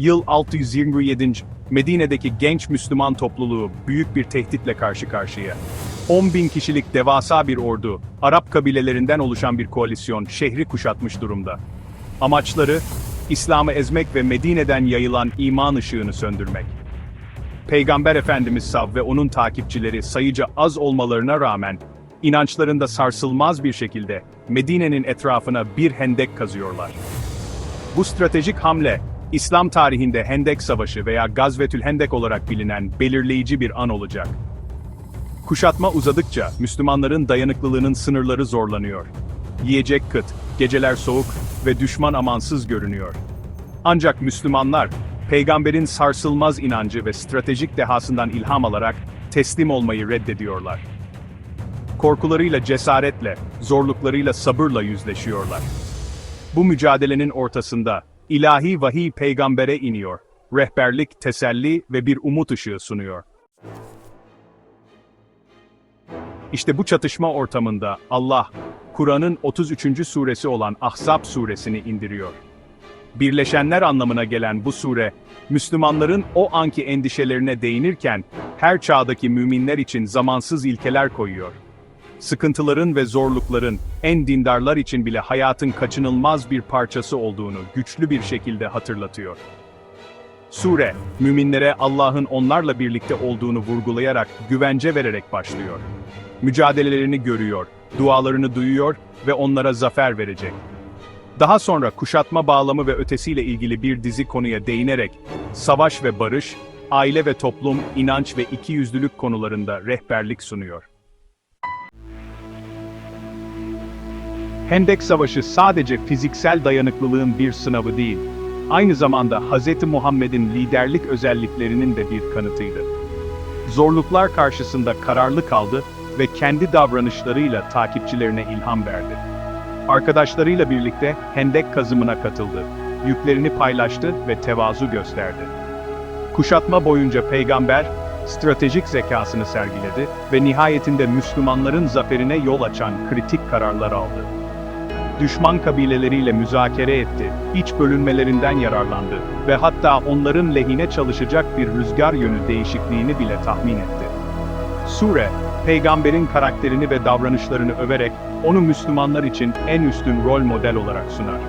Yıl 627. Medine'deki genç Müslüman topluluğu büyük bir tehditle karşı karşıya. 10 bin kişilik devasa bir ordu, Arap kabilelerinden oluşan bir koalisyon şehri kuşatmış durumda. Amaçları, İslam'ı ezmek ve Medine'den yayılan iman ışığını söndürmek. Peygamber Efendimiz Sav ve onun takipçileri sayıca az olmalarına rağmen, inançlarında sarsılmaz bir şekilde Medine'nin etrafına bir hendek kazıyorlar. Bu stratejik hamle, İslam tarihinde Hendek Savaşı veya Gazvetül Hendek olarak bilinen belirleyici bir an olacak. Kuşatma uzadıkça Müslümanların dayanıklılığının sınırları zorlanıyor. Yiyecek kıt, geceler soğuk ve düşman amansız görünüyor. Ancak Müslümanlar, peygamberin sarsılmaz inancı ve stratejik dehasından ilham alarak teslim olmayı reddediyorlar. Korkularıyla cesaretle, zorluklarıyla sabırla yüzleşiyorlar. Bu mücadelenin ortasında ilahi vahiy peygambere iniyor. Rehberlik, teselli ve bir umut ışığı sunuyor. İşte bu çatışma ortamında Allah, Kur'an'ın 33. suresi olan Ahzab suresini indiriyor. Birleşenler anlamına gelen bu sure, Müslümanların o anki endişelerine değinirken, her çağdaki müminler için zamansız ilkeler koyuyor. Sıkıntıların ve zorlukların, en dindarlar için bile hayatın kaçınılmaz bir parçası olduğunu güçlü bir şekilde hatırlatıyor. Sure, müminlere Allah'ın onlarla birlikte olduğunu vurgulayarak güvence vererek başlıyor. Mücadelelerini görüyor, dualarını duyuyor ve onlara zafer verecek. Daha sonra kuşatma bağlamı ve ötesiyle ilgili bir dizi konuya değinerek, savaş ve barış, aile ve toplum, inanç ve ikiyüzlülük konularında rehberlik sunuyor. Hendek Savaşı sadece fiziksel dayanıklılığın bir sınavı değil, aynı zamanda Hz. Muhammed'in liderlik özelliklerinin de bir kanıtıydı. Zorluklar karşısında kararlı kaldı ve kendi davranışlarıyla takipçilerine ilham verdi. Arkadaşlarıyla birlikte hendek kazımına katıldı, yüklerini paylaştı ve tevazu gösterdi. Kuşatma boyunca peygamber, stratejik zekasını sergiledi ve nihayetinde Müslümanların zaferine yol açan kritik kararlar aldı. Düşman kabileleriyle müzakere etti, iç bölünmelerinden yararlandı ve hatta onların lehine çalışacak bir rüzgar yönü değişikliğini bile tahmin etti. Sure, peygamberin karakterini ve davranışlarını överek onu Müslümanlar için en üstün rol model olarak sunar.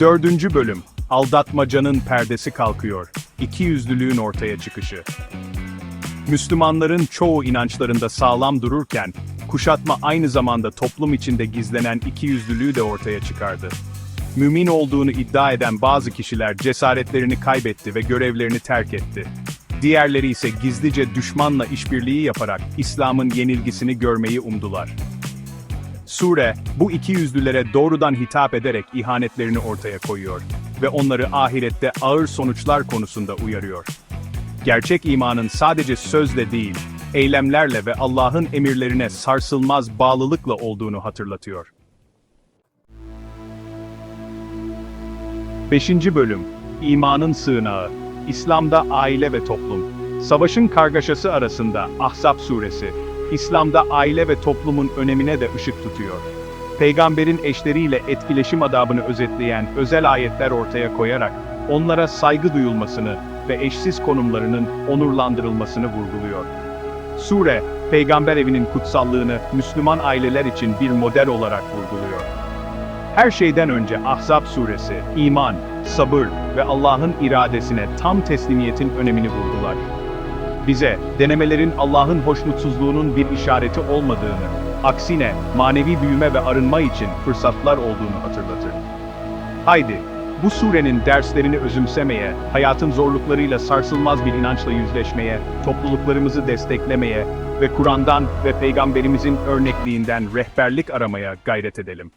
Dördüncü bölüm, aldatmacanın perdesi kalkıyor, ikiyüzlülüğün ortaya çıkışı. Müslümanların çoğu inançlarında sağlam dururken, kuşatma aynı zamanda toplum içinde gizlenen ikiyüzlülüğü de ortaya çıkardı. Mümin olduğunu iddia eden bazı kişiler cesaretlerini kaybetti ve görevlerini terk etti. Diğerleri ise gizlice düşmanla işbirliği yaparak İslam'ın yenilgisini görmeyi umdular. Sure, bu ikiyüzlülere doğrudan hitap ederek ihanetlerini ortaya koyuyor ve onları ahirette ağır sonuçlar konusunda uyarıyor. Gerçek imanın sadece sözle değil, eylemlerle ve Allah'ın emirlerine sarsılmaz bağlılıkla olduğunu hatırlatıyor. 5. Bölüm İmanın Sığınağı İslam'da Aile ve Toplum Savaşın kargaşası arasında Ahzab suresi, İslam'da aile ve toplumun önemine de ışık tutuyor. Peygamberin eşleriyle etkileşim adabını özetleyen özel ayetler ortaya koyarak, onlara saygı duyulmasını ve eşsiz konumlarının onurlandırılmasını vurguluyor. Sure, peygamber evinin kutsallığını Müslüman aileler için bir model olarak vurguluyor. Her şeyden önce Ahzab suresi, iman, sabır ve Allah'ın iradesine tam teslimiyetin önemini vurgular. Bize, denemelerin Allah'ın hoşnutsuzluğunun bir işareti olmadığını, aksine manevi büyüme ve arınma için fırsatlar olduğunu hatırlatır. Haydi, bu surenin derslerini özümsemeye, hayatın zorluklarıyla sarsılmaz bir inançla yüzleşmeye, topluluklarımızı desteklemeye ve Kur'an'dan ve Peygamberimizin örnekliğinden rehberlik aramaya gayret edelim.